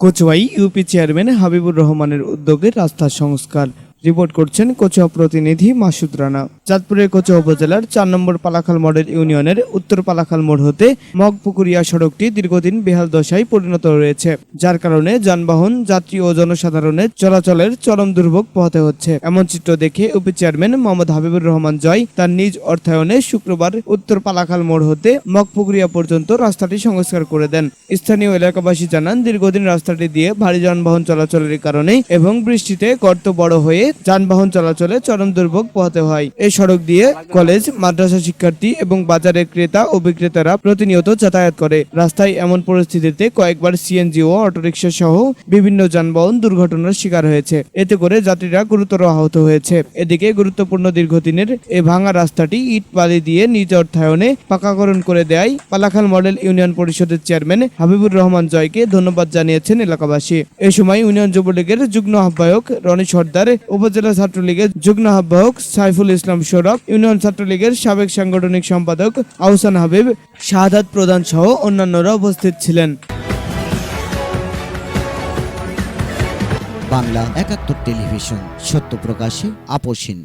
কচুয়াই UP chairman Habibur রহমানের উদ্যোগে রাস্তা সংস্কার রিপোর্ট করছেন কচুয়া প্রতিনিধি মাসুদ রানা। চাঁদপুরের কচুয়া উপজেলার চার নম্বর পালাখাল মডেল ইউনিয়নের উত্তর পালাখাল মোড় হতে মগপুকুরিয়া সড়কটি দীর্ঘদিন বেহাল দশায় পরিণত রয়েছে যার কারণে যানবাহন, যাত্রী ও জনসাধারণের চলাচলের চরম দুর্ভোগ পোহাতে হচ্ছে। এমন চিত্র দেখে ইউপি চেয়ারম্যান মোহাম্মদ হাবিবুর রহমান জয় তার নিজ অর্থায়নে শুক্রবার উত্তর পালাখাল মোড় হতে মগপুকুরিয়া পর্যন্ত রাস্তাটি সংস্কার করে দেন। স্থানীয় এলাকাবাসী জানান, দীর্ঘদিন রাস্তাটি দিয়ে ভারী যানবাহন চলাচলের কারণে এবং বৃষ্টিতে গর্ত বড় হয়ে যানবাহন চলাচলে চরম দুর্ভোগ পোহাতে হয়। সড়ক দিয়ে কলেজ, মাদ্রাসা শিক্ষার্থী এবং বাজারের ক্রেতা ও বিক্রেতারা প্রতিনিয়ত যাতায়াত করে। রাস্তায় এমন পরিস্থিতিতে কয়েকবার সিএনজি ও অটোরিকশা সহ বিভিন্ন যানবাহন দুর্ঘটনার শিকার হয়েছে। এতে করে যাত্রীরা গুরুতর আহত হয়েছে। এদিকে গুরুত্বপূর্ণ দীর্ঘদিনের এ ভাঙা রাস্তাটি ইট বালি দিয়ে নিজ অর্থায়নে পাকাকরণ করে দেয় পালাখাল মডেল ইউনিয়ন পরিষদের চেয়ারম্যান হাবিবুর রহমান জয়কে ধন্যবাদ জানিয়েছেন এলাকাবাসী। এ সময় ইউনিয়ন যুবলীগের যুগ্ম আহ্বায়ক রনি সর্দার, উপজেলা ছাত্রলীগের যুগ্ম আহ্বায়ক সাইফুল ইসলাম সৌরভ ইউনিয়ন ছাত্রলীগের সাবেক সাংগঠনিক সম্পাদক আহসান হাবিব শাহাদ প্রধান সহ অন্যান্যরা উপস্থিত ছিলেন। বাংলা একাত্তর টেলিভিশন, সত্য প্রকাশে আপোষহীন